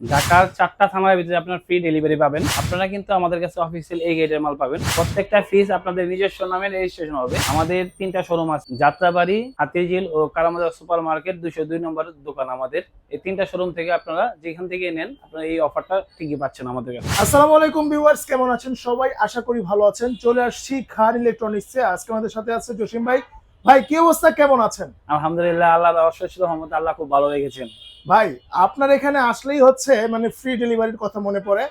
ঢাকার চারটা থানার ভিতরে আপনার ফ্রি ডেলিভারি পাবেন। আপনারা কিন্তু আমাদের কাছে অফিসিয়াল এই গেটের মাল পাবেন। প্রত্যেকটা ফিস আপনাদের নিজস্ব নামে রেজিস্ট্রেশন হবে। আমাদের তিনটা শোরুম আছে। যাত্রাবাড়ি, হাতিঝিল ও কারামাজার সুপার মার্কেট দুশো দুই নম্বরের দোকান আমাদের। এই তিনটা শোরুম থেকে আপনারা যেখান থেকে নেন, আপনারা এই অফারটা ঠিকই পাচ্ছেন আমাদের কাছে। আসসালামু আলাইকুম ভিউয়ার্স কেমন আছেন সবাই? আশা করি ভালো আছেন। চলে আসছি খান ইলেকট্রনিক্সে আজকে আমাদের সাথে আছে জসিম ভাই। ভাই কি অবস্থা? কেমন আছেন? আলহামদুলিল্লাহ আল্লাহ অশেষ রহমত আল্লাহ খুব ভালো রেখেছেন ভাই আপনার এখানে আসলেই হচ্ছে মানে ফ্রি ডেলিভারির কথা মনে পড়ে।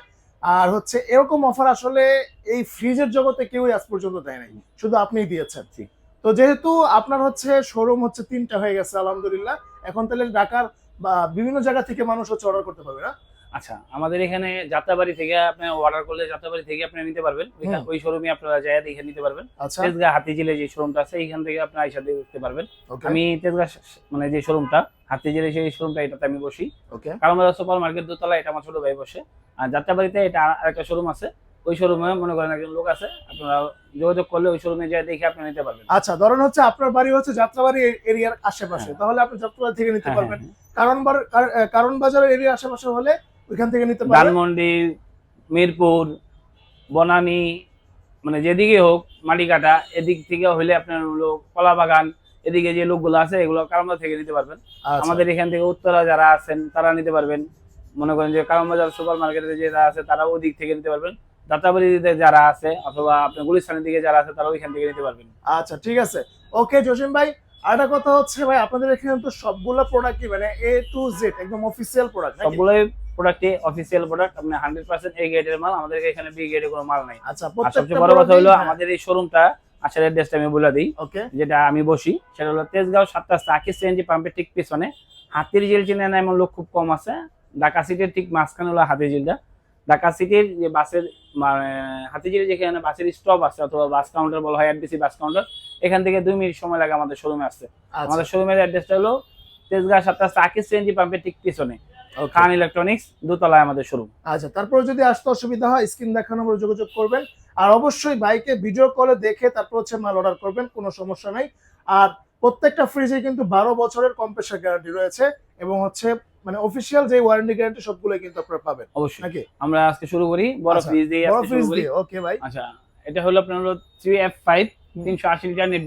আর হচ্ছে এরকম অফার আসলে এই ফ্রিজের জগতে কেউই আজ পর্যন্ত দেয় নাই। শুধু আপনিই দিয়েছেন। জি। তো যেহেতু আপনার হচ্ছে শোরুম হচ্ছে তিনটা হয়ে গেছে আলহামদুলিল্লাহ। এখন তাহলে ঢাকার বা বিভিন্ন জায়গা থেকে মানুষ হচ্ছে অর্ডার করতে পারবে না। আচ্ছা আমাদের এখানে যাত্রাবাড়ি থেকে আপনি অর্ডার করলে যাত্রাবাড়ি থেকে আপনি নিতে পারবেন। ওই শোরুমে আপনারা যায় দেখে নিতে পারবেন। আচ্ছা। তেজগাঁ হাতিঝিলে যে শোরুমটা আছে এইখান থেকে আপনি আইসা দেখতে পারবেন। আমি তেজগাঁ মানে যে শোরুমটা হাতিঝিলে সেই শোরুমটা এটাতে আমি বসি। ওকে কারণ সুপার মার্কেট দোতলা এটা আমার ছোট ভাই বসে। আর যাত্রাবাড়িতে এটা আরেকটা শোরুম আছে। ওই শোরুমে মনে করেন একজন লোক আছে আপনারা যোগাযোগ করলে ওই শোরুমে যায় দেখে আপনি নিতে পারবেন। আচ্ছা ধরেন হচ্ছে আপনার বাড়ি হচ্ছে যাত্রাবাড়ি এরিয়ার আশেপাশে হ্যাঁ। তাহলে আপনি যাত্রাবাড়ি থেকে নিতে হ্যাঁ, পারবেন। হ্যাঁ, কারণ কারণ বাজারের এরিয়ার আশেপাশে হলে ওইখান থেকে নিতে পারবেন ধানমন্ডি মিরপুর বনানি মানে যেদিকে হোক মাটিকাটা এদিক থেকে হইলে আপনার হলো কলা বাগান এদিকে যে লোকগুলো আছে এগুলো কারমবাজার থেকে নিতে পারবেন। আচ্ছা, আমাদের এখান থেকে উত্তরা যারা আছেন তারা নিতে পারবেন। মনে করেন যে কারমবাজার সুপার মার্কেটে যারা আছে তারা ওদিক থেকে নিতে পারবেন। দাতাবাড়িতে যারা আছে অথবা আপনার গুলিস্তানের দিকে যারা আছে তারা ওইখান থেকে নিতে পারবেন। আচ্ছা ঠিক আছে। ওকে জসিম ভাই আরেকটা কথা হচ্ছে ভাই আপনাদের এখানে তো সবগুলো প্রোডাক্টই মানে এ টু জেড একদম অফিসিয়াল প্রোডাক্ট সবগুলোই প্রোডাক্টে অফিসিয়াল প্রোডাক্ট আপনি হান্ড্রেড পার্সেন্ট এই গেটের মাল আমাদের এখানে বি গেটে কোনো মাল নাই। আচ্ছা সবচেয়ে বড় কথা হলো আমাদের এই শোরুমটা আসলে অ্যাড্রেসটা আমি বলে দিই যেটা আমি বসি সেটা হলো তেজগাঁও সাতটা সাকি সিএনজি পাম্পের ঠিক পিছনে হাতির ঝিল চিনে না এমন লোক খুব কম আছে ঢাকা সিটির ঠিক মাঝখানে হলো হাতির ঝিলটা। ঢাকা সিটির যে বাসের মানে হাতিঝিলে যেখানে বাসের স্টপ আছে অথবা বাস কাউন্টার বলা হয় এনবিসি বাস কাউন্টার এখান থেকে দুই মিনিট সময় লাগে আমাদের শোরুমে আসতে। আচ্ছা। আমাদের শোরুমের অ্যাড্রেসটা হলো তেজগাঁ সাতটা সাকি সিএনজি পাম্পের ঠিক পিছনে. খান ইলেকট্রনিক্স দোতলায় আমাদের শোরুম আচ্ছা তারপরে যদি আসতে অসুবিধা হয় স্ক্রিন দেখানো নম্বরে যোগাযোগ করবেন। আর অবশ্যই বাইকে ভিডিও কলে দেখে তারপর হচ্ছে মাল অর্ডার করবেন কোনো সমস্যা নাই। আর প্রত্যেকটা ফ্রিজে কিন্তু বারো বছরের কম্প্রেসার গ্যারান্টি রয়েছে এবং হচ্ছে মানে অফিসিয়াল যে ওয়ারেন্টি গ্যারান্টি সবগুলো কিন্তু আপনারা পাবেন। অবশ্যই। নাকি? আমরা আজকে শুরু করি বড় আচ্ছা, ফ্রিজ দিয়ে বড় আজকে ফ্রিজ শুরু করি। দিয়ে ওকে ভাই। আচ্ছা এটা হলো আপনার হলো থ্রি এফ ফাইভ তিনশো আশি লিটার নেট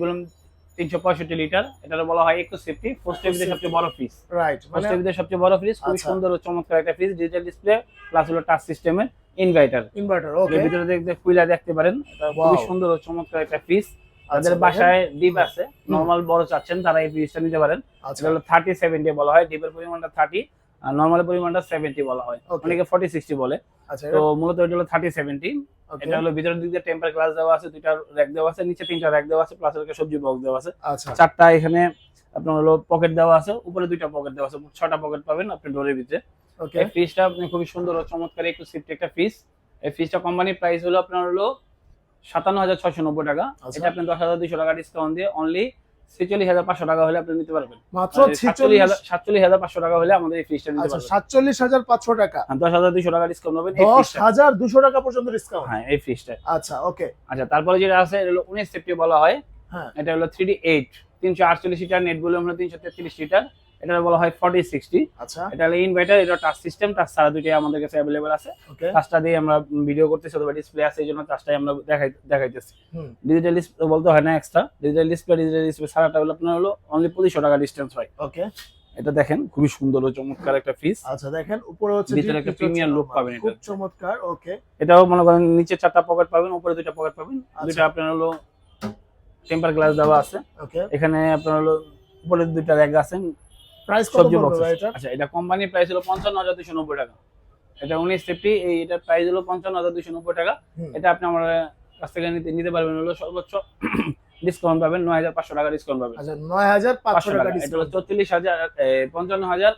তিনশো পঁয়ষট্টি লিটার এটা বলা হয় ইকো সেফটি পোস্ট টেবিলের সবচেয়ে বড় ফ্রিজ রাইট মানে পোস্ট টেবিলের সবচেয়ে বড় ফ্রিজ খুব আচ্ছা। সুন্দর ও চমৎকার একটা ফ্রিজ ডিজিটাল ডিসপ্লে প্লাস হলো টাচ সিস্টেমের ইনভার্টার ইনভার্টার এর ওকে ভিতরে দেখতে কুইলা দেখতে পারেন এটা খুবই সুন্দর ও চমৎকার একটা ফ্রিজ আমাদের যাদের বাসায় ডিপ আছে নরমাল বড় চাচ্ছেন তারা এই ফ্রিজটা নিতে পারেন। আচ্ছা। এটা হলো থার্টি ডে বলা হয় ডিপের পরিমাণটা থার্টি নর্মাল পরিমাণটা সেভেন্টি বলা হয়। অনেকে ফর্টি সিক্সটি বলে। আচ্ছা তো মূলত এটা হলো থার্টি সেভেন্টি ওকে এটা হলো ভিতরের দিক দিয়ে টেম্পার গ্লাস দেওয়া আছে দুইটা র্যাক দেওয়া আছে নিচে তিনটা র্যাক দেওয়া আছে প্লাস একটা সবজি বক্স দেওয়া আছে। আচ্ছা। চারটা এখানে আপনার হলো পকেট দেওয়া আছে উপরে দুইটা পকেট দেওয়া আছে ছটা পকেট পাবেন আপনি ডোরের ভিতরে। ওকে এই ফ্রিজটা আপনি খুবই সুন্দর ও চমৎকার একটু সিফটি একটা ফ্রিজ এই ফ্রিজটা কোম্পানির প্রাইস হলো আপনার হলো সাতান্ন হাজার ছয়শো নব্বই টাকা। আচ্ছা। এটা আপনি দশ হাজার দুইশো টাকা ডিসকাউন্ট দিয়ে অনলি ছেচল্লিশ হাজার পাঁচশো টাকা হলে আপনি নিতে পারবেন। মাত্র সাতচল্লিশ হাজার পাঁচশো টাকা হলে আমাদের এই ফ্রিজটা নিতে আচ্ছা পারবেন। সাতচল্লিশ হাজার পাঁচশো টাকা। দশ হাজার দুইশো টাকা ডিসকাউন্ট পাবেন দশ হাজার দুশো টাকা পর্যন্ত ডিসকাউন্ট হ্যাঁ এই ফ্রিজটা আচ্ছা ওকে আচ্ছা তারপরে যেটা আছে এটা হলো উনিশ সেফটি বলা হয়। হ্যাঁ। এটা হলো থ্রি ডি এইট তিনশো আটচল্লিশ লিটার নেট বলে আমরা তিনশো তেত্রিশ লিটার এটা বলা হয় ফর্টি সিক্সটি আচ্ছা। এটা হলো ইনভার্টার এটা টাচ সিস্টেম টাচ সারা দুইটাই আমাদের কাছে অ্যাভেলেবল আছে। টাচটা দিয়ে আমরা ভিডিও করতেছি অথবা ডিসপ্লে আছে এই জন্য টাচটাই আমরা দেখাই দেখাইতেছি। ডিজিটাল ডিসপ্লে বলতে হয় না extra digital display digital display ছাড়াটা হলো আপনার হলো অনলি পঁচিশশো টাকা ডিস্টেন্স হয়। ওকে এটা দেখেন খুবই সুন্দর ও চমৎকার একটা ফ্রিজ আচ্ছা দেখেন উপরে হচ্ছে ভিতরে একটা look normal। পাবেন খুব চমৎকার ওকে এটাও মনে করেন নিচে চারটা পকেট পাবেন উপরে দুটো পকেট পাবেন। আচ্ছা। দুইটা আপনার হলো টেম্পার গ্লাস দেওয়া আছে। ওকে এখানে আপনার হলো উপরে দুইটা র্যাক আছে। প্রাইস কত পড়বে এটা? আচ্ছা এটা কোম্পানি প্রাইস হলো 55290 টাকা। এটা 19 সেফটি এই এটা প্রাইস হলো 55290 টাকা। এটা আপনি আমার কাছ থেকে নিতে নিতে পারবেন হলো সর্বোচ্চ ডিসকাউন্ট পাবেন 9500 টাকা ডিসকাউন্ট পাবেন। আচ্ছা 9500 টাকা ডিসকাউন্ট এটা হলো 44000 55000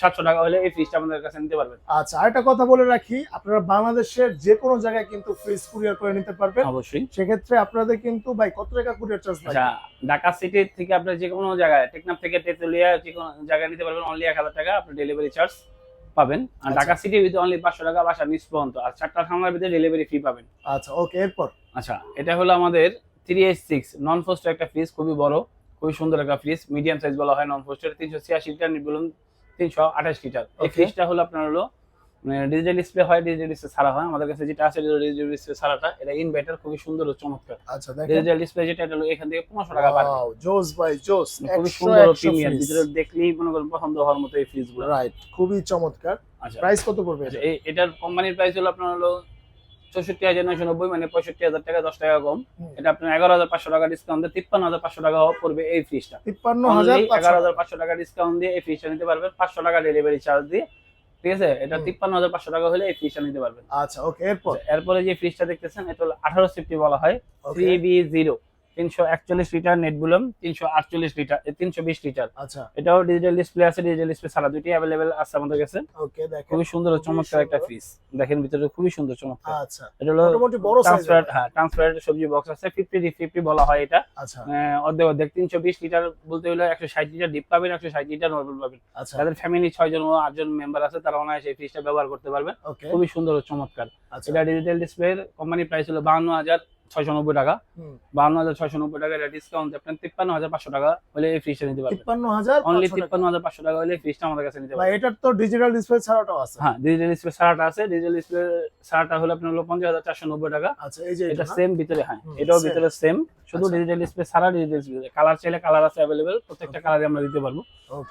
সাতশো টাকা হলে এই ফ্রিজটা আমাদের কাছে নিতে পারবেন। আচ্ছা আরেকটা কথা বলে রাখি আপনারা বাংলাদেশের যে কোনো জায়গায় কিন্তু ফ্রিজ কুরিয়ার করে নিতে পারবেন। অবশ্যই। সেক্ষেত্রে আপনাদের কিন্তু ভাই কত টাকা কুরিয়ার চার্জ আচ্ছা ঢাকা সিটি থেকে আপনার যে কোনো জায়গায় টেকনাফ থেকে তেতুলিয়া যে কোনো জায়গায় নিতে পারবেন অনলি এক হাজার টাকা আপনি ডেলিভারি চার্জ পাবেন। আর আচ্ছা। ঢাকা সিটির ভিতরে অনলি পাঁচশো টাকা বাসা নিচ পর্যন্ত আর চারটা থানার ভিতরে ডেলিভারি ফি পাবেন। আচ্ছা ওকে এরপর? আচ্ছা এটা হলো আমাদের three H six non frost একটা ফ্রিজ খুবই বড় খুবই সুন্দর একটা ফ্রিজ মিডিয়াম সাইজ বলা হয় নন ফোস্টার তিনশো ছিয়াশি লিটার বলুন তিনশো আঠাশ লিটার। এই. ফ্রিজটা হলো আপনার হলো মানে ডিজিটাল ডিসপ্লে হয় ডিজিটাল ডিসপ্লে ছাড়া হয়। আমাদের কাছে যেটা আছে ডিজিটাল ডিসপ্লে ছাড়াটা এটা ইনভার্টার খুবই সুন্দর ও চমৎকার। আচ্ছা ডিজিটাল ডিসপ্লে যেটা এটা এখান থেকে পনেরোশো টাকা পাবে জোস বাই জোস। খুবই সুন্দর প্রিমিয়াম ডিজিটাল দেখলেই মনে করেন পছন্দ হওয়ার মতো এই ফ্রিজগুলো। রাইট খুবই চমৎকার। আচ্ছা। প্রাইস কত পড়বে আচ্ছা, এটার কোম্পানির প্রাইস হলো আপনার হলো চৌষট্টি হাজার নয়শো নব্বই মানে পঁয়ষট্টি হাজার টাকা দশ টাকা কম। এটা আপনার এগারো হাজার পাঁচশো টাকা ডিসকাউন্ট দিয়ে তিপ্পান্ন হাজার পাঁচশো টাকা পড়বে এই ফ্রিজটা তিপ্পান্ন হাজার এগারো হাজার পাঁচশো টাকা ডিসকাউন্ট দিয়ে এই ফ্রিজটা নিতে পারবেন। পাঁচশো টাকা ডেলিভারি চার্জ দিয়ে। ঠিক আছে? এটা তিপ্পান্ন হাজার পাঁচশো টাকা হলে এই ফ্রিজটা নিতে পারবেন। আচ্ছা ওকে এরপর? এরপরে যে ফ্রিজটা দেখতেছেন এটা হলো আঠারো সিফটি বলা হয়। থ্রি বি জিরো তিনশো একচল্লিশ লিটার নেট বুলাম তিনশো আটচল্লিশ লিটার তিনশো বিশ লিটার। আচ্ছা। এটাও ডিজিটাল ডিসপ্লে আছে ডিজিটাল ডিসপ্লে ছাড়া দুটি অ্যাভেলেবেল আছে আমাদের কাছে। খুবই সুন্দর চমৎকার একটা দেখেন ভিতরে খুবই সুন্দর চমৎকার। আচ্ছা। এটা হলো মোটামুটি বড় সাইজ হ্যাঁ ট্রান্সপারেন্ট সবজি বক্স আছে ফিফটি ফিফটি বলা হয় এটা। আচ্ছা। অর্ধেক অর্ধেক তিনশো বিশ লিটার বলতে হলে একশো ষাট লিটার ডিপ পাবেন একশো ষাট লিটার নর্মাল পাবেন। আচ্ছা। যাদের ফ্যামিলি ছয় জন ও আটজন মেম্বার আছে তারা অনায়াসে এই ফ্রিজটা ব্যবহার করতে পারবেন খুবই সুন্দর চমৎকার। আচ্ছা। এটা ডিজিটাল ডিসপ্লের কোম্পানি প্রাইস হলো বাহান্ন হাজার ছয়শো নব্বই টাকা। হুম। বাহান্ন হাজার ছয়শো নব্বই টাকা এটা ডিসকাউন্ট আপনার তিপ্পান্ন হাজার পাঁচশো টাকা হলে এই ফ্রিজটা নিতে পারবেন। তিপ্পান্ন হাজার অনলি তিপ্পান্ন হাজার পাঁচশো টাকা হলে ফ্রিজটা আমাদের কাছে নিতে পারবেন। এটার তো ডিজিটাল ডিসপ্লে ছাড়াটাও আছে। হ্যাঁ ডিজিটাল ডিসপ্লে সারাটা আছে। ডিজিটাল ডিসপ্লে সারাটা হলো আপনার হলো পঞ্চাশ হাজার চারশো নব্বই টাকা। আচ্ছা এই যে এটা সেম ভিতরে হ্যাঁ এটাও ভিতরে সেম শুধু আচ্ছা। ডিজিটাল ডিসপ্লে সারা ডিজিটাল ডিসপ্লে কালার চাইলে কালার আছে অ্যাভেলেবেল প্রত্যেকটা কালারে আমরা দিতে পারব।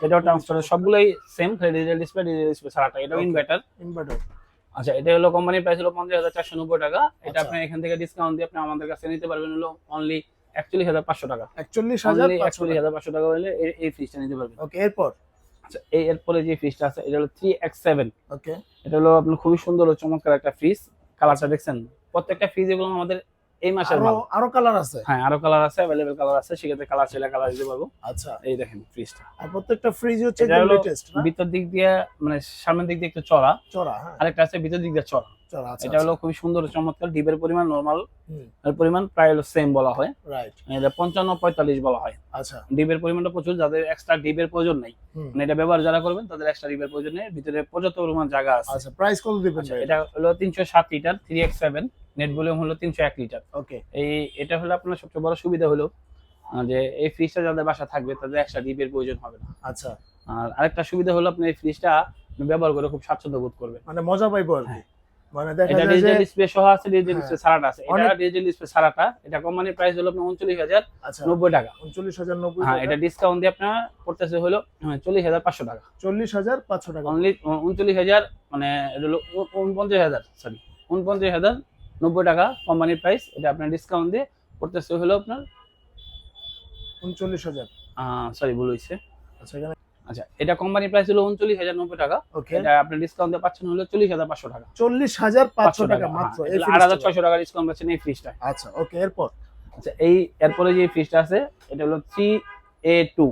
এটাও ট্রান্সফার সবগুলোই same digital display digital display সারাটা এটাও. Inverter Inverter। আচ্ছা এটা হলো কোম্পানির প্রাইস হলো পঞ্চাশ হাজার চারশো নব্বই টাকা। এটা আচ্ছা। আপনি এখান থেকে ডিসকাউন্ট দিয়ে আপনি আমাদের কাছে নিতে পারবেন হলো অনলি একচল্লিশ হাজার পাঁচশো টাকা। একচল্লিশ হাজার একচল্লিশ হাজার পাঁচশো টাকা হলে এই- এই ফ্রিজটা নিতে পারবেন। ওকে এরপর? আচ্ছা এই এরপরে যে ফ্রিজটা আছে এটা হলো থ্রি এক্স সেভেন ওকে এটা হলো আপনার খুবই সুন্দর ও চমৎকার একটা ফ্রিজ কালারটা দেখছেন? প্রত্যেকটা ফ্রিজ এগুলো আমাদের এই মাসের আরও মাল। আরও কালার আছে? হ্যাঁ আরও কালার আছে অ্যাভেলেবেল কালার আছে সেক্ষেত্রে কালার চাইলে কালার দিতে পারব। আচ্ছা। এই দেখেন ফ্রিজটা আর প্রত্যেকটা ফ্রিজ হচ্ছে হলো লেটেস্ট না? ভিতর দিক দিয়ে মানে সামনের দিক দিয়ে একটু চড়া। চড়া হ্যাঁ। আরেকটা আছে ভিতর দিক দিয়ে চড়া। আচ্ছা এটা হলো খুবই সুন্দর চমৎকার ডিবের পরিমাণ নর্মাল হুম। পরিমাণ প্রায় হলো সেম বলা হয়। রাইট এটা পঞ্চান্ন পঁয়তাল্লিশ বলা হয়। আচ্ছা। ডিবের পরিমাণটা প্রচুর যাদের এক্সট্রা ডিবের প্রয়োজন নেই। মানে এটা ব্যবহার যারা করবেন তাদের এক্সট্রা ডিবের প্রয়োজন নেই। ভিতরে পর্যাপ্ত পরিমাণ জায়গা আছে। আচ্ছা প্রাইস কত দিবেন আচ্ছা, এটা? হলো তিনশো সাত litre three X seven net volume হলো তিনশো এক লিটার। ওকে। এই এটা হলো আপনার সবচেয়ে বড় সুবিধা হলো যে এই ফ্রিজটা যাদের বাসা থাকবে তাদের এক্সট্রা ডিপের প্রয়োজন হবে না। আচ্ছা। আর আরেকটা সুবিধা হলো আপনি এই ফ্রিজটা ব্যবহার করে খুব স্বাচ্ছন্দ্য বোধ করবেন। মানে মজা পাইবো আর কি। হ্যাঁ। মানে দেখা এটা যায় যে ডিজিটাল ডিসপ্লে সহ আছে ডিজিটাল হ্যাঁ। ডিসপ্লে সারাটা আছে। এটা অনেক- ডিজিটাল ডিসপ্লে সারাটা এটা কোম্পানির প্রাইস হলো আপনার উনচল্লিশ হাজার আচ্ছা। নব্বই টাকা। উনচল্লিশ হাজার নব্বই হ্যাঁ এটা ডিসকাউন্ট দিয়ে আপনার পড়তেছে হলো হ্যাঁ, চল্লিশ হাজার পাঁচশো টাকা। চল্লিশ হাজার পাঁচশো টাকা। অনলি উনচল্লিশ হাজার মানে এটা হলো উন- উনপঞ্চাশ হাজার সরি উনপঞ্চাশ হাজার নব্বই টাকা কোম্পানির প্রাইস এটা আপনার ডিসকাউন্ট দিয়ে পড়তেছে হলো আপনার উনচল্লিশ হাজার। সরি ভুল হয়েছে আচ্ছা এখানে আচ্ছা এটা কোম্পানির প্রাইস হলো উনচল্লিশ হাজার নব্বই টাকা। ওকে এটা আপনি ডিসকাউন্ট দিয়ে পাচ্ছেন হলো চল্লিশ হাজার পাঁচশো টাকা। চল্লিশ হাজার পাঁচশো টাকা হ্যাঁ, মাত্র এই আট হাজার ছয়শো টাকা ডিসকাউন্ট পাচ্ছেন এই ফ্রিজটা আচ্ছা ওকে এরপর? আচ্ছা এই এরপরে যে ফ্রিজটা আছে এটা হলো থ্রি এ টু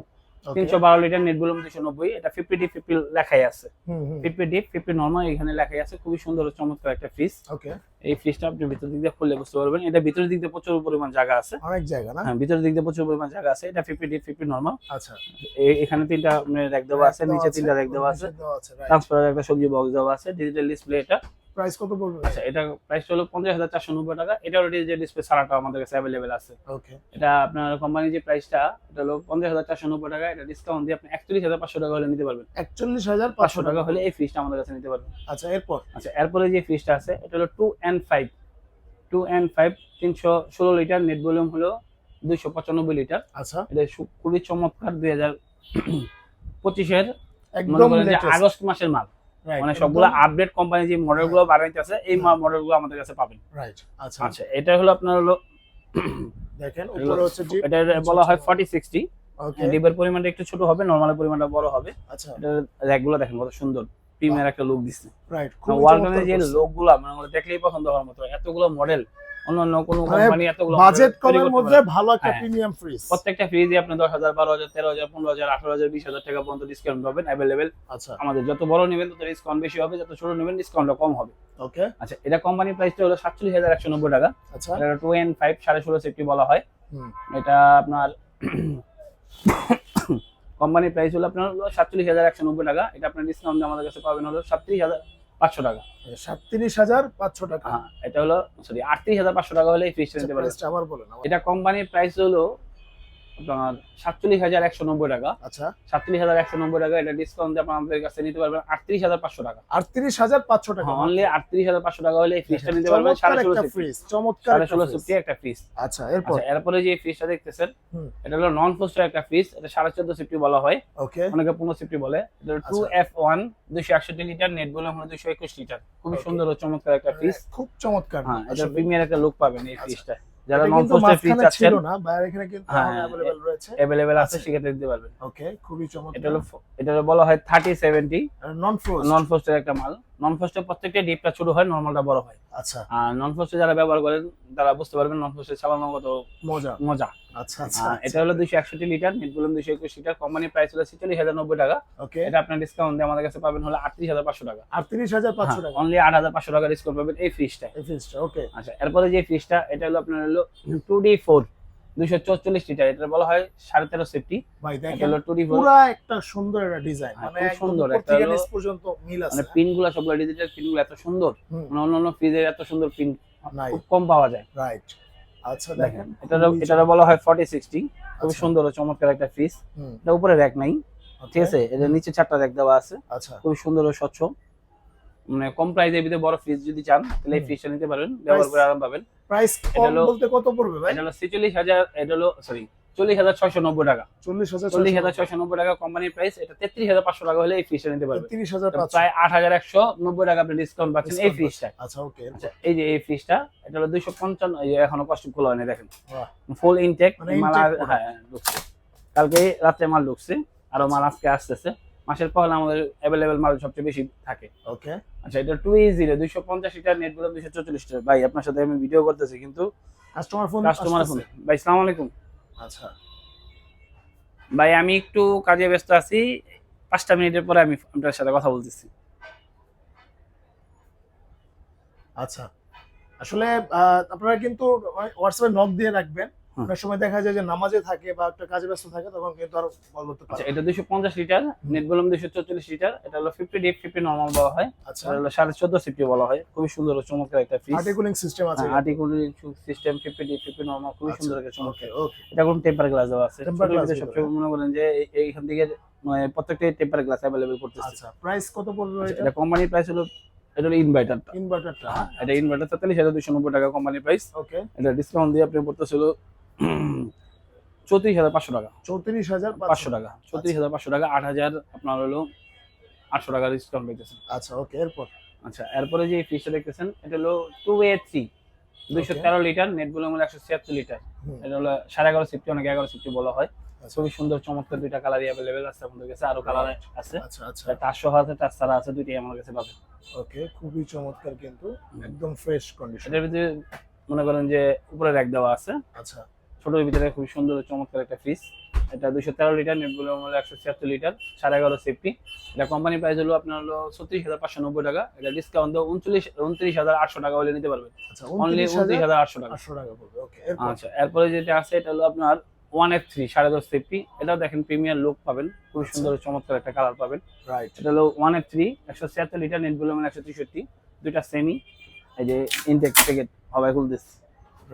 তিনশো বারো লিটার নেট ভলিউম দুশো নব্বই এটা ফিফটি ডি ফিফটি লেখাই আছে। ফিফটি ডি ফিফটি নর্মাল এখানে লেখাই আছে খুবই সুন্দর চমৎকার একটা ফ্রিজ ওকে এই ফ্রিজটা আপনি ভিতর দিক দিয়ে খুললে বুঝতে পারবেন এটা ভিতরের দিক দিয়ে প্রচুর পরিমাণ জায়গা আছে। অনেক জায়গা না? হ্যাঁ ভিতরের দিক দিয়ে প্রচুর পরিমাণ জায়গা আছে এটা ফিফটি ডি ফিফটি নর্মাল আচ্ছা এখানে তিনটা র্যাক দেওয়া আছে নিচে তিনটা র্যাক দেওয়া আছে। ট্রান্সফার একটা সবজি বক্স দেওয়া আছে ডিজিটাল ডিসপ্লে এটা। প্রাইস কত পড়বে? আচ্ছা এটা প্রাইস হলো পঞ্চাশ হাজার চারশো নব্বই টাকা। এটা হলো ডিজিটাল ডিসপ্লে সারাটা আমাদের কাছে অ্যাভেলেবেল আছে। ওকে এটা আপনার কোম্পানির যে প্রাইসটা এটা হলো পঞ্চাশ হাজার চারশো নব্বই টাকা। এটা ডিসকাউন্ট দিয়ে আপনি একচল্লিশ হাজার পাঁচশো টাকা হলে নিতে পারবেন। একচল্লিশ হাজার পাঁচশো টাকা হলে এই ফ্রিজটা আমাদের কাছে নিতে পারবেন। আচ্ছা এরপর? আচ্ছা এরপরে যে ফ্রিজটা আছে এটা হলো two and five two and five তিনশো ষোলো লিটার নেট ভলিউম হলো দুইশো পঁচানব্বই লিটার আচ্ছা। এটা খুবই চমৎকার দুই হাজার পঁচিশের। একদম যে আগস্ট মাসের মাল। মানে সবগুলো আপডেট কোম্পানি যে মডেলগুলো গুলো বানাইতে আছে এই মডেলগুলো মডেলগুলো আমাদের কাছে পাবেন। রাইট আচ্ছা। আচ্ছা এটা হলো আপনার হলো দেখেন উপরে হচ্ছে জি এটা বলা হয় ফর্টি সিক্সটি ওকে ডিবের পরিমাণটা একটু ছোট হবে নরমাল পরিমাণটা বড় হবে। আচ্ছা। এটা র্যাকগুলো দেখেন কত সুন্দর প্রিমিয়ার একটা লুক দিচ্ছে রাইট ওয়ালটনের যে লোকগুলো মানে দেখলেই পছন্দ হওয়ার মতো। এতগুলো মডেল অন্য অন্য কোনো কোম্পানি এতগুলো বাজেট কমের মধ্যে ভালো একটা। প্রিমিয়াম ফ্রিজ প্রত্যেকটা ফ্রিজে আপনি দশ হাজার বারো হাজার তেরো হাজার পনেরো হাজার আঠারো হাজার বিশ হাজার টাকা পর্যন্ত ডিসকাউন্ট পাবেন অ্যাভেলেবেল আচ্ছা। আমাদের যত বড় নেবেন তত ডিসকাউন্ট বেশি হবে যত ছোট নেবেন ডিসকাউন্টটা কম হবে। ওকে। আচ্ছা এটা কোম্পানির প্রাইসটা হলো সাতচল্লিশ হাজার একশো নব্বই টাকা। আচ্ছা। এটা টু এন ফাইভ সাড়ে ষোলো সেফটি বলা হয়। হুম। এটা আপনার কোম্পানির প্রাইস হলো আপনার সাতচল্লিশ হাজার একশো নব্বই টাকা। এটা আপনার ডিসকাউন্ট আমাদের কাছে পাবেন হলো সাতত্রিশ হাজার পাঁচশো টাকা। সাতত্রিশ হাজার পাঁচশো টাকা। হ্যাঁ এটা হলো সরি আটত্রিশ হাজার পাঁচশো টাকা হলে এই ফ্রিজটা নিতে পারবেন। আবার বলেন এটা কোম্পানির প্রাইস হলো আপনার সাতচল্লিশ হাজার একশো নব্বই টাকা। আচ্ছা। সাতচল্লিশ হাজার একশো নব্বই টাকা এটা ডিসকাউন্ট দিয়ে আপনাদের কাছে নিতে পারবেন আটত্রিশ হাজার পাঁচশো টাকা। আটত্রিশ হাজার পাঁচশো টাকা। অনলি আটত্রিশ হাজার পাঁচশো টাকা হলে এই ফ্রিজটা নিতে পারবেন সাড়ে ষোলো ফ্রিজ চমৎকার সাড়ে ষোলো fridge। একটা ফ্রিজ আচ্ছা এরপর? আচ্ছা এরপরে যে ফ্রিজটা দেখতেছেন এটা হলো নন ফোস্টার একটা ফ্রিজ এটা সাড়ে চোদ্দ সিফটি বলা হয়। ওকে। অনেকে পনেরো সিফটি বলে। এটা টু আচ্ছা। এফ ওয়ান দুশো একষট্টি লিটার নেট বলে হলো দুশো একুশ লিটার। খুবই সুন্দর ও চমৎকার একটা ফ্রিজ খুব চমৎকার। হ্যাঁ এটা প্রিমিয়ার একটা লুক পাবেন এই আচ্ছা। ফ্রিজটা যারা নন কিন্তু ফ্রি চাচ্ছেন না বায়ার এখানে কিন্তু अवेलेबल অ্যাভেলেবেল রয়েছে। अवेलेबल আছে। সেক্ষেত্রে দিতে পারবেন। ওকে খুবই চমৎকার। এটা হলো এটা বলা হয় thirty seventy non froze non ফোস্টের একটা মাল। নন ফোস্টের প্রত্যেকটা ডিপটা ছোট হয় নর্মালটা বড় হয়। আচ্ছা। আর নন ফোস্টে যারা ব্যবহার করেন তারা বুঝতে পারবেন নন ফোস্টের চালানো কত মজা। মজা। আচ্ছা আচ্ছা এটা হলো দুইশো একষট্টি লিটার নেট দুইশো একুশ লিটার। কোম্পানি প্রাইস হলো ছেচল্লিশ হাজার নব্বই টাকা। ওকে এটা আপনার ডিসকাউন্ট দিয়ে আমাদের কাছে পাবেন হলো আটত্রিশ হাজার পাঁচশো টাকা। আটত্রিশ হাজার পাঁচশো টাকা। অনলি আট হাজার পাঁচশো টাকা ডিসকাউন্ট পাবেন এই ফ্রিজটা এই ফ্রিজটা ওকে আচ্ছা এরপরে যে ফ্রিজটা এটা হলো আপনার হলো টু ডি ফোর দুইশো চৌচল্লিশ লিটার এটা বলা হয় সাড়ে তেরো সেফটি ভাই দেখেন পুরা একটা সুন্দর একটা ডিজাইন হ্যাঁ, মানে সুন্দর, একটা পর্যন্ত মিল আছে। মানে পিনগুলা সবগুলো ডিজিটাল পিনগুলো এত সুন্দর। মানে অন্য অন্য ফ্রিজের এত সুন্দর পিন খুব কম পাওয়া যায়। রাইট আচ্ছা দেখেন এটা এটা বলা হয় ফর্টি সিক্সটি খুব। সুন্দর ও চমৎকার একটা ফ্রিজ এটা উপরে র্যাক নাই। ঠিক আছে এটা নিচে চারটা র্যাক দেওয়া আছে। আচ্ছা। খুব সুন্দর ও স্বচ্ছ। মানে কম প্রাইসের ভিতরে বড় ফ্রিজ যদি চান তাহলে এই। ফ্রিজটা নিতে পারবেন। ব্যবহার করে আরাম পাবেন। প্রাইস কম বলতে কত পড়বে ভাই? এটা হলো ছেচল্লিশ হাজার এটা হলো সরি চল্লিশ হাজার ছয়শো নব্বই টাকা। চল্লিশ হাজার চল্লিশ হাজার ছয়শো নব্বই টাকা কোম্পানির প্রাইস এটা তেত্রিশ হাজার পাঁচশো টাকা হলে এই ফ্রিজটা নিতে পারবেন। তিরিশ হাজার পাঁচশো। প্রায় আট হাজার একশো নব্বই টাকা আপনি ডিসকাউন্ট পাচ্ছেন এই ফ্রিজটা আচ্ছা ওকে আচ্ছা এই যে এই ফ্রিজটা এটা হলো দুইশো পঞ্চান্ন এই যে এখনও কষ্ট খোলা হয়নি দেখেন। ফুল ইনটেক মানে মাল হ্যাঁ ঢুকছে। কালকে রাত্রে মাল ঢুকছে আরও মাল আজকে আসতেছে। মাসের পর আমাদের অ্যাভেলেবেল মাল সবচেয়ে বেশি থাকে। ওকে আচ্ছা এটা টু জিরো দুইশো পঞ্চাশ লিটার নেট বলে দুইশো চল্লিশ ভাই আপনার সাথে আমি ভিডিও করতেছি কিন্তু কাস্টমার ফোন কাস্টমার ফোন ভাই সালাম আলাইকুম। আচ্ছা। ভাই আমি একটু কাজে ব্যস্ত আছি পাঁচটা মিনিটের পরে আমি আপনার সাথে কথা বলতেছি। আচ্ছা। আসলে আপনারা কিন্তু হোয়াটসঅ্যাপে নক দিয়ে রাখবেন। অনেক সময় দেখা যায় যে নামাজে থাকে বা একটা কাজে ব্যস্ত থাকে তখন কিন্তু আরও করতে আচ্ছা পারে। এটা দুইশো পঞ্চাশ লিটার নেট বললাম দুইশো চল্লিশ লিটার এটা হলো ফিফটি ডিপ ফিফটি নর্মাল বলা হয়। আচ্ছা। হলো সাড়ে চোদ্দ সিফটি বলা হয়। খুবই সুন্দর চমৎকার একটা সিস্টেম আছে system fifty deep fifty normal খুবই আচ্ছা, সুন্দর একটা চমৎকার। এটা কোন টেম্পার গ্লাস দেওয়া আছে। ভিতরে ভিতরে, সবসময় মনে করেন যে এইখান থেকে মানে প্রত্যেকটা টেম্পার গ্লাস অ্যাভেলেবেল করতেছে। আচ্ছা প্রাইস কত পড়বে এটা? এটা কোম্পানির প্রাইস হলো এটা হলো ইনভার্টারটা ইনভার্টারটা এটা ইনভার্টার তেতাল্লিশ হাজার দুশো নব্বই টাকা কোম্পানির প্রাইস ওকে এটা ডিসকাউন্ট দিয়ে আপনি পড়তেছিল চৌত্রিশ হাজার পাঁচশো টাকা। চৌত্রিশ হাজার পাঁচশো। টাকা চৌত্রিশ হাজার পাঁচশো টাকা আট হাজার আপনার হলো আটশো টাকা ডিসকাউন্ট পেতেছেন। আচ্ছা ওকে এরপর? আচ্ছা এরপরে যে ফ্রিজটা দেখতেছেন এটা হলো টু এ থ্রি দুইশো তেরো লিটার নেট বলে হলো একশো ছিয়াত্তর লিটার। এটা হলো সাড়ে এগারো সিফটি অনেক এগারো সিফটি বলা হয়। আচ্ছা, খুবই সুন্দর চমৎকার দুইটা কালারই অ্যাভেলেবেল আছে আমাদের কাছে আরও কালার আছে। আচ্ছা আচ্ছা। সহ আছে ছাড়া আছে দুইটাই আমার কাছে পাবেন। ওকে খুবই চমৎকার কিন্তু একদম ফ্রেশ কন্ডিশন এটার ভিতরে মনে করেন যে উপরে র্যাক দেওয়া আছে। আচ্ছা। ছোটোর ভিতরে খুব সুন্দর চমৎকার একটা ফ্রিজ এটা দুশো তেরো লিটার নেট বলে হলো একশো ছিয়াত্তর লিটার সাড়ে এগারো সেফটি এটা কোম্পানি প্রাইস হলো আপনার হলো ছত্রিশ হাজার পাঁচশো নব্বই টাকা। এটা ডিসকাউন্ট দিয়ে উনচল্লিশ উনত্রিশ হাজার আটশো টাকা হলে নিতে পারবেন। আচ্ছা অনলি উনত্রিশ উনত্রিশ হাজার আটশো টাকা। আটশো টাকা পড়বে ওকে আচ্ছা এরপরে যেটা আছে এটা হলো আপনার ওয়ান এফ থ্রি সাড়ে দশ সেফটি এটাও দেখেন প্রিমিয়ার লুক পাবেন খুব আচ্ছা। সুন্দর চমৎকার একটা কালার পাবেন। রাইট এটা হলো ওয়ান এফ থ্রি একশো ছিয়াত্তর লিটার নেট বলে একশো তেষট্টি। দুইটা সেমি এই যে ইনটেক প্যাকেট হবাই খুলতেছে।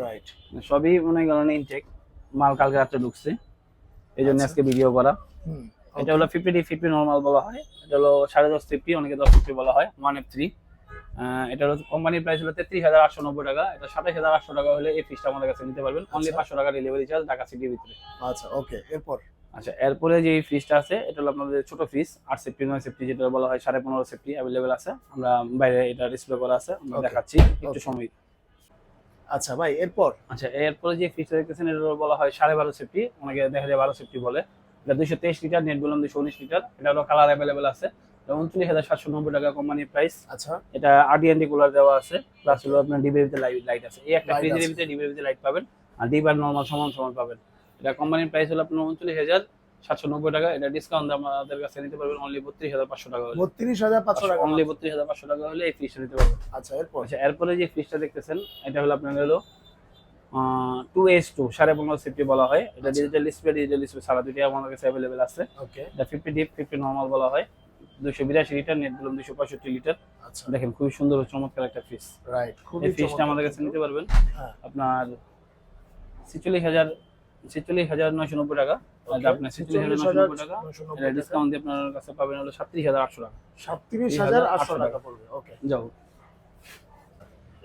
রাইট সবই মনে করেন ইনটেক মাল কালকে রাত্রে ঢুকছে। এই জন্য আচ্ছা। আজকে ভিডিও করা এটা হলো ফিফটি ডি ফিফটি নর্মাল বলা হয়। এটা হলো সাড়ে দশ ফিফটি অনেকে দশ ফিফটি বলা হয় ওয়ান এফ থ্রি এটা হলো কোম্পানির প্রাইস হলো তেত্রিশ হাজার আটশো নব্বই টাকা। এটা সাতাশ হাজার আটশো টাকা হলে এই ফিসটা আমাদের কাছে নিতে পারবেন। অনলি আচ্ছা। পাঁচশো টাকা ডেলিভারি চার্জ ঢাকা সিটির ভিতরে। আচ্ছা ওকে এরপর? আচ্ছা এরপরে যে ফ্রিজটা আছে এটা হলো আপনাদের ছোট ফ্রিজ আট সেফটি নয় সেফটি যেটা বলা হয় সাড়ে পনেরো সেফটি অ্যাভেলেবেল আছে। আমরা বাইরে এটা ডিসপ্লে করা আছে আমরা দেখাচ্ছি একটু সময় আচ্ছা ভাই এরপর? আচ্ছা এরপরে যে ফ্রিজটা দেখতেছেন এটা বলা হয় সাড়ে বারো সেফটি অনেকে দেখা যায় বারো সেফটি বলে। এটা দুশো তেইশ লিটার নেট বললাম দুশো উনিশ লিটার এটা হলো কালার অ্যাভেলেবেল আছে উনচল্লিশ হাজার সাতশো নব্বই টাকা কোম্পানির প্রাইস আচ্ছা। এটা আরডিএনডি কুলার দেওয়া আছে প্লাস হলো আপনার ডিবের ভিতরে লাইট লাইট আছে। এই একটা ফ্রিজের ভিতরে ডিবের ভিতরে লাইট পাবেন আর ডিব আর নর্মাল সমান সমান পাবেন। এটা কোম্পানির প্রাইস হলো আপনার উনচল্লিশ হাজার সাতশো নব্বই টাকা এটা ডিসকাউন্ট আমাদের কাছে নিতে পারবেন অনলি বত্রিশ হাজার পাঁচশো টাকা হলে। বত্রিশ হাজার পাঁচশো টাকা। অনলি বত্রিশ হাজার পাঁচশো টাকা হলে এই ফ্রিজটা নিতে পারবেন। আচ্ছা এরপর? আচ্ছা এরপরে যে ফ্রিজটা দেখতেছেন এটা হলো আপনার হলো টু এস টু সাড়ে পনেরো সেফটি বলা হয়। এটা। ডিজিটাল ডিসপ্লে ডিজিটাল ডিসপ্লে সারা দুটি আমাদের কাছে অ্যাভেলেবেল আছে। ওকে। এটা ফিফটি ডিপ ফিফটি নর্মাল বলা হয়। দুশো বিরাশি লিটার নেট বলুন দুশো পঁয়ষট্টি লিটার। আচ্ছা। দেখেন খুবই সুন্দর চমৎকার একটা ফ্রিজ রাইট এই ফ্রিজটা আমাদের কাছে নিতে পারবেন। হ্যাঁ। আপনার ছিচল্লিশ হাজার ছেচল্লিশ হাজার নয়শো নব্বই টাকা। আপনার ছেচল্লিশ হাজার নয়শো নব্বই টাকা। এটা ডিসকাউন্ট দিয়ে আপনার কাছে পাবেন হলো সাতত্রিশ হাজার আটশো টাকা। সাতত্রিশ হাজার আটশো টাকা পড়বে ওকে যাও।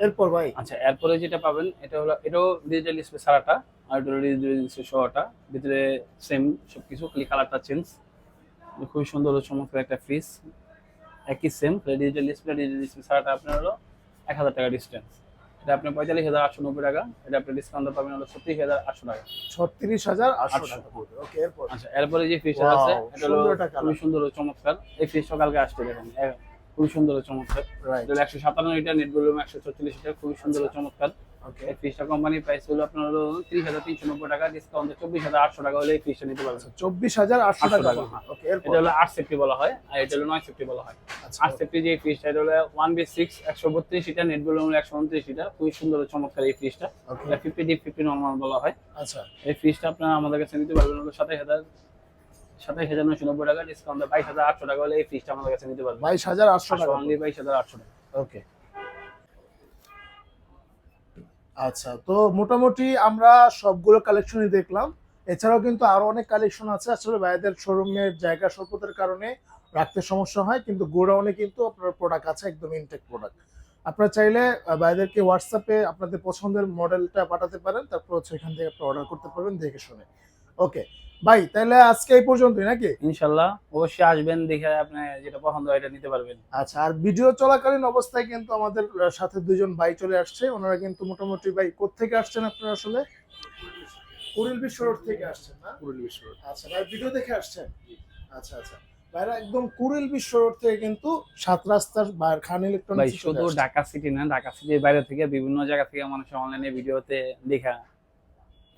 এরপর ভাই? আচ্ছা এরপরে যেটা পাবেন এটা হলো এটাও ডিজিটাল ডিসপ্লে সারাটা আর এটা ডিজিটাল ডিসপ্লে সহটা। ভিতরে সেম সবকিছু খালি কালারটা চেঞ্জ খুবই সুন্দর চমৎকার একটা ফ্রিজ একই same digital display digital display সারাটা আপনার হলো এক হাজার টাকা ডিস্টেন্স এটা আপনি পঁয়তাল্লিশ হাজার আটশো নব্বই টাকা এটা আপনি ডিসকাউন্ট পাবেন হলো ছত্রিশ হাজার আটশো টাকা। ছত্রিশ হাজার আটশো আটশো। টাকা। ওকে এরপর? আচ্ছা এরপরে যে ফ্রিজটা আছে এটা হলো সুন্দর খুবই সুন্দর চমৎকার। এই ফ্রিজটা কালকে আসছে দেখেন। খুবই সুন্দর চমৎকার। একশো সাতান্ন লিটার নেট ভলিউম একশো চল্লিশ লিটার খুবই সুন্দর চমৎকার। ওকে এই ফ্রিজটা কোম্পানির প্রাইস হলো আপনার হলো তিরিশ হাজার তিনশো নব্বই টাকা ডিসকাউন্ট চব্বিশ হাজার আটশো টাকা হলে এই ফ্রিজটা নিতে পারবেন। চব্বিশ হাজার আটশো টাকা। এটা হলো আট সেফটি বলা হয় আর এটা হলো নয় সেফটি বলা হয়। আচ্ছা। আট সেফটি যে ফ্রিজটা এটা হলো ওয়ান বি সিক্স একশো বত্রিশ লিটার নেট ভলিউম একশো উনত্রিশ লিটার খুবই সুন্দর চমৎকার এই ফ্রিজটা ফিফটি ডিপ ফিফটি নর্মাল বলা হয়। আচ্ছা। এই ফ্রিজটা আপনারা আমাদের কাছে নিতে পারবেন হলো সাতাশ হাজার সাতাশ হাজার নয়শো নব্বই টাকা ডিসকাউন্ট বাইশ হাজার আটশো টাকা হলে এই ফ্রিজটা আমাদের কাছে নিতে পারবেন বাইশ হাজার আটশো টাকা। অনলি বাইশ হাজার আটশো টাকা। ওকে আচ্ছা তো মোটামুটি আমরা সবগুলো কালেকশনই দেখলাম। এছাড়াও কিন্তু আরও অনেক কালেকশন আছে। আসলে ভাইদের শোরুমের জায়গা স্বল্পতার কারণে রাখতে সমস্যা হয় কিন্তু গোডাউনে কিন্তু আপনার প্রোডাক্ট আছে একদম ইনটেক প্রোডাক্ট আপনারা চাইলে ভাইদেরকে হোয়াটসঅ্যাপে আপনাদের পছন্দের মডেলটা পাঠাতে পারেন তারপর হচ্ছে এখান থেকে আপনি অর্ডার করতে পারবেন দেখে শুনে। ওকে ভাই তাহলে আজকে এই পর্যন্তই নাকি? ইনশাল্লাহ অবশ্যই আসবেন দেখে আপনি যেটা পছন্দ হয় এটা নিতে পারবেন। আচ্ছা আর ভিডিও চলাকালীন অবস্থায় কিন্তু আমাদের সাথে দুজন ভাই চলে আসছে। ওনারা কিন্তু মোটামুটি ভাই কোত্থেকে আসছেন আপনারা আসলে? কুড়িল বিশ্ব রোড থেকে আসছেন না? পুরুল বিশ্ব রোড। আচ্ছা ভাই ভিডিও দেখে আসছেন? আচ্ছা আচ্ছা। ভাইরা একদম কুড়িল বিশ্ব রোড থেকে কিন্তু সাত রাস্তার বাইরে খান ইলেকট্রনিক্স শুধু ঢাকা সিটি না ঢাকা সিটির বাইরে থেকে বিভিন্ন জায়গা থেকে মানুষ অনলাইনে ভিডিওতে দেখা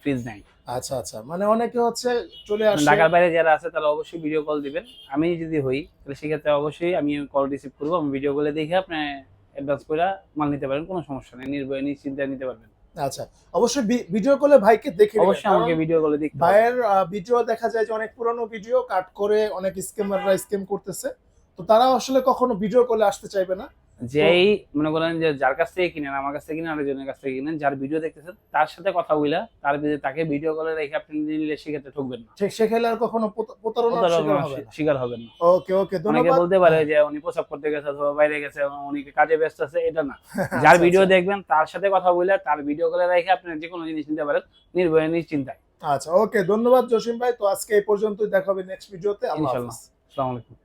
ফ্রিজ নাই। আচ্ছা আচ্ছা। মানে অনেকে হচ্ছে চলে আসে। ঢাকার বাইরে যারা আছে তারা অবশ্যই ভিডিও কল দিবেন। আমি যদি হই তাহলে সেক্ষেত্রে অবশ্যই আমি কল রিসিভ করব আমি ভিডিও কলে দেখে আপনি অ্যাডভান্স করে মাল নিতে পারেন কোনো সমস্যা নেই। নির্ভয়ে নিশ্চিন্তায় নিতে পারবেন। আচ্ছা। অবশ্যই ভিডিও কলে ভাইকে দেখে অবশ্যই আমাকে ভিডিও কলে দেখতে ভাইয়ের ভিডিও দেখা যায় যে অনেক পুরনো ভিডিও কাট করে অনেক স্ক্যামাররা স্ক্যাম করতেছে। তো তারা আসলে কখনো ভিডিও কলে আসতে চাইবে না। যেই মনে করেন যে যার কাছ থেকে কিনেন আমার কাছ থেকে কিনেন আরেকজনের কাছ থেকে কিনেন যার ভিডিও দেখতেছেন তার সাথে কথা বইলা তার বিরুদ্ধে তাকে ভিডিও কলে রেখে আপনি নিলে সেক্ষেত্রে ঠকবেন না। ঠিক সেখানে আর কখনো প্রত- প্রতারণার শিকার হবে না। শিকার হবেন না। ওকে ওকে অনেকে বলতে পারে যে উনি প্রসাব করতে গেছে অথবা বাইরে গেছে উনি কাজে ব্যস্ত আছে এটা না। যার আচ্ছা, ভিডিও আচ্ছা। দেখবেন তার সাথে কথা বলে তার ভিডিও কলে রেখে আপনি যে কোনো জিনিস নিতে পারেন নির্ভয়ে নিশ্চিন্তায়। আচ্ছা ওকে ধন্যবাদ জসিম ভাই। তো আজকে এই পর্যন্তই দেখা হবে নেক্সট ভিডিওতে আল্লাহ হাফেজ। আসসালামু আলাইকুম।